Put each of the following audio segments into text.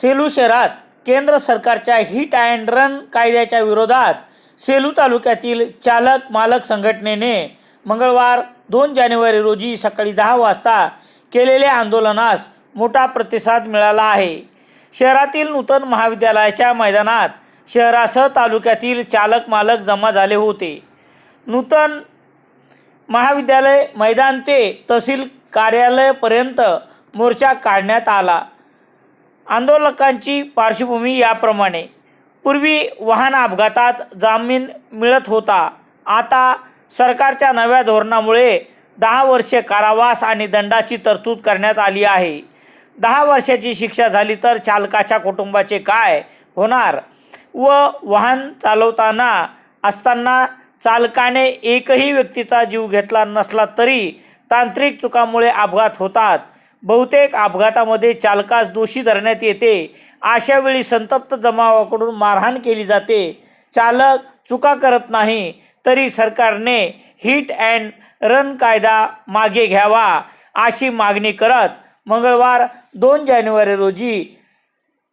सेलू शहरात केंद्र सरकारच्या हिट अँड रन कायद्याच्या विरोधात सेलू तालुक्यातील चालक मालक संघटनेने मंगळवार दोन जानेवारी रोजी सकाळी दहा वाजता केलेल्या आंदोलनास मोठा प्रतिसाद मिळाला आहे. शहरातील नूतन महाविद्यालयाच्या मैदानात शहरासह तालुक्यातील चालक मालक जमा झाले होते. नूतन महाविद्यालय मैदान ते तहसील कार्यालयापर्यंत मोर्चा काढण्यात आला. आंदोलकांची पार्श्वभूमी याप्रमाणे. पूर्वी वाहन अपघातात जामीन मिळत होता. आता सरकारच्या नव्या धोरणामुळे दहा वर्षे कारावास आणि दंडाची तरतूद करण्यात आली आहे. दहा वर्षाची शिक्षा झाली तर चालकाच्या कुटुंबाचे काय होणार? व वाहन चालवताना असताना चालकाने एकही व्यक्तीचा जीव घेतला नसला तरी तांत्रिक चुकामुळे अपघात होतात. बहुतेक अपघातामध्ये चालकास दोषी धरण्यात येते. अशा वेळी संतप्त जमावाकडून मारहाण केली जाते. चालक चुका करत नाही तरी सरकारने हिट अँड रन कायदा मागे घ्यावा अशी मागणी करत मंगळवार दोन जानेवारी रोजी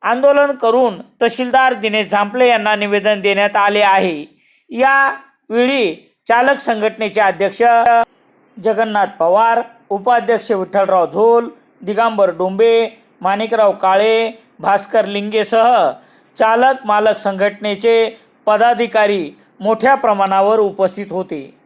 आंदोलन करून तहसीलदार दिनेश झांपले यांना निवेदन देण्यात आले आहे. यावेळी चालक संघटनेचे अध्यक्ष जगन्नाथ पवार उपाध्यक्ष विठ्ठलराव झोल दिगांबर डोंबे माणिकराव काळे भास्कर लिंगेसह चालक मालक संघटनेचे पदाधिकारी मोठ्या प्रमाणावर उपस्थित होते.